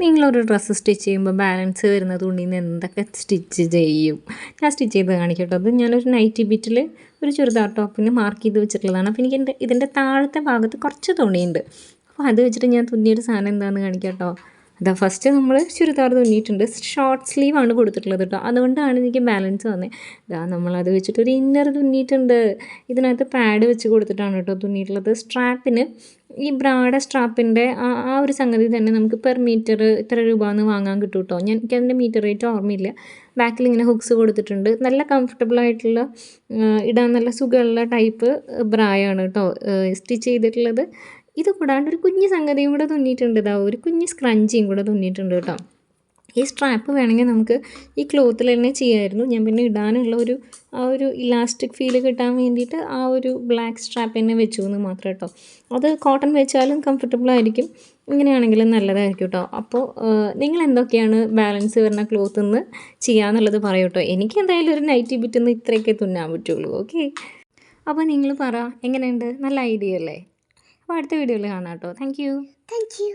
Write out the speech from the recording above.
നിങ്ങളൊരു dress stitch ചെയ്യുമ്പോൾ balance വരുന്ന തുണിയിൽ നിന്ന് എന്തൊക്കെ സ്റ്റിച്ച് ചെയ്യും? ഞാൻ സ്റ്റിച്ച് ചെയ്ത് കാണിക്കട്ടോ. അത് ഞാനൊരു നൈറ്റി ബിറ്റിൽ ഒരു ചുരിദാർ ടോപ്പിന് മാർക്ക് ചെയ്ത് വെച്ചിട്ടുള്ളതാണ്. അപ്പോൾ എനിക്ക് എന്റെ ഇതിന്റെ താഴത്തെ ഭാഗത്ത് കുറച്ച് തുണിയുണ്ട്. അപ്പോൾ അത് വെച്ചിട്ട് ഞാൻ തുന്നിയൊരു സാധനം എന്താണെന്ന് കാണിക്കാം കേട്ടോ അതാ ഫസ്റ്റ് നമ്മൾ ചുരിദാർ തുന്നിയിട്ടുണ്ട്. ഷോർട്ട് സ്ലീവ് ആണ് കൊടുത്തിട്ടുള്ളത് കേട്ടോ അതുകൊണ്ടാണ് എനിക്ക് ബാലൻസ് വന്നത് ഇതാ നമ്മളത് വെച്ചിട്ട് ഒരു ഇന്നർ തുന്നിയിട്ടുണ്ട്. ഇതിനകത്ത് പാഡ് വെച്ച് കൊടുത്തിട്ടാണ് കേട്ടോ തുന്നിയിട്ടുള്ളത്. സ്ട്രാപ്പിന് ഈ ബ്രാഡ സ്ട്രാപ്പിന്റെ ആ ഒരു സംഗതി തന്നെ നമുക്ക് പെർ മീറ്റർ ഇത്ര രൂപ എന്ന് വാങ്ങാൻ കിട്ടും കേട്ടോ ഞാൻ എനിക്ക് അതിന്റെ മീറ്റർ റേറ്റ് ഓർമ്മയില്ല. ബാക്കിൽ ഇങ്ങനെ ഹുക്സ് കൊടുത്തിട്ടുണ്ട്. നല്ല കംഫർട്ടബിൾ ആയിട്ടുള്ള ഇടാൻ നല്ല സുഖമുള്ള ടൈപ്പ് ബ്രായാണ് കേട്ടോ സ്റ്റിച്ച് ചെയ്തിട്ടുള്ളത്. ഇത് കൂടാണ്ട് ഒരു കുഞ്ഞ് സംഗതിയും കൂടെ തുന്നിയിട്ടുണ്ട് ഇതാ. ഒരു കുഞ്ഞ് സ്ക്രഞ്ചിയും കൂടെ തുന്നിയിട്ടുണ്ട് കേട്ടോ. ഈ സ്ട്രാപ്പ് വേണമെങ്കിൽ നമുക്ക് ഈ ക്ലോത്തിൽ തന്നെ ചെയ്യാമായിരുന്നു ഞാൻ പിന്നെ ഇടാനുള്ള ഒരു ആ ഒരു ഇലാസ്റ്റിക് ഫീൽ കിട്ടാൻ വേണ്ടിയിട്ട് ആ ഒരു ബ്ലാക്ക് സ്ട്രാപ്പ് തന്നെ വെച്ചു എന്ന് മാത്രം കേട്ടോ. അത് കോട്ടൺ വെച്ചാലും കംഫർട്ടബിൾ ആയിരിക്കും. ഇങ്ങനെയാണെങ്കിലും നല്ലതായിരിക്കും കേട്ടോ. അപ്പോൾ നിങ്ങൾ എന്തൊക്കെയാണ് ബാലൻസ് വരുന്ന ക്ലോത്തിൽ നിന്ന് ചെയ്യാന്നുള്ളത് പറയൂ കേട്ടോ. എനിക്ക് എന്തായാലും ഒരു നൈറ്റി ബിറ്റ് ഒന്ന് ഇത്രയൊക്കെ തുന്നാൻ പറ്റുള്ളൂ. ഓക്കെ അപ്പോൾ നിങ്ങൾ പറ എങ്ങനെയുണ്ട്? നല്ല ഐഡിയ അല്ലേ? അപ്പോൾ അടുത്ത വീഡിയോയിൽ കാണാം കേട്ടോ. Thank you thank you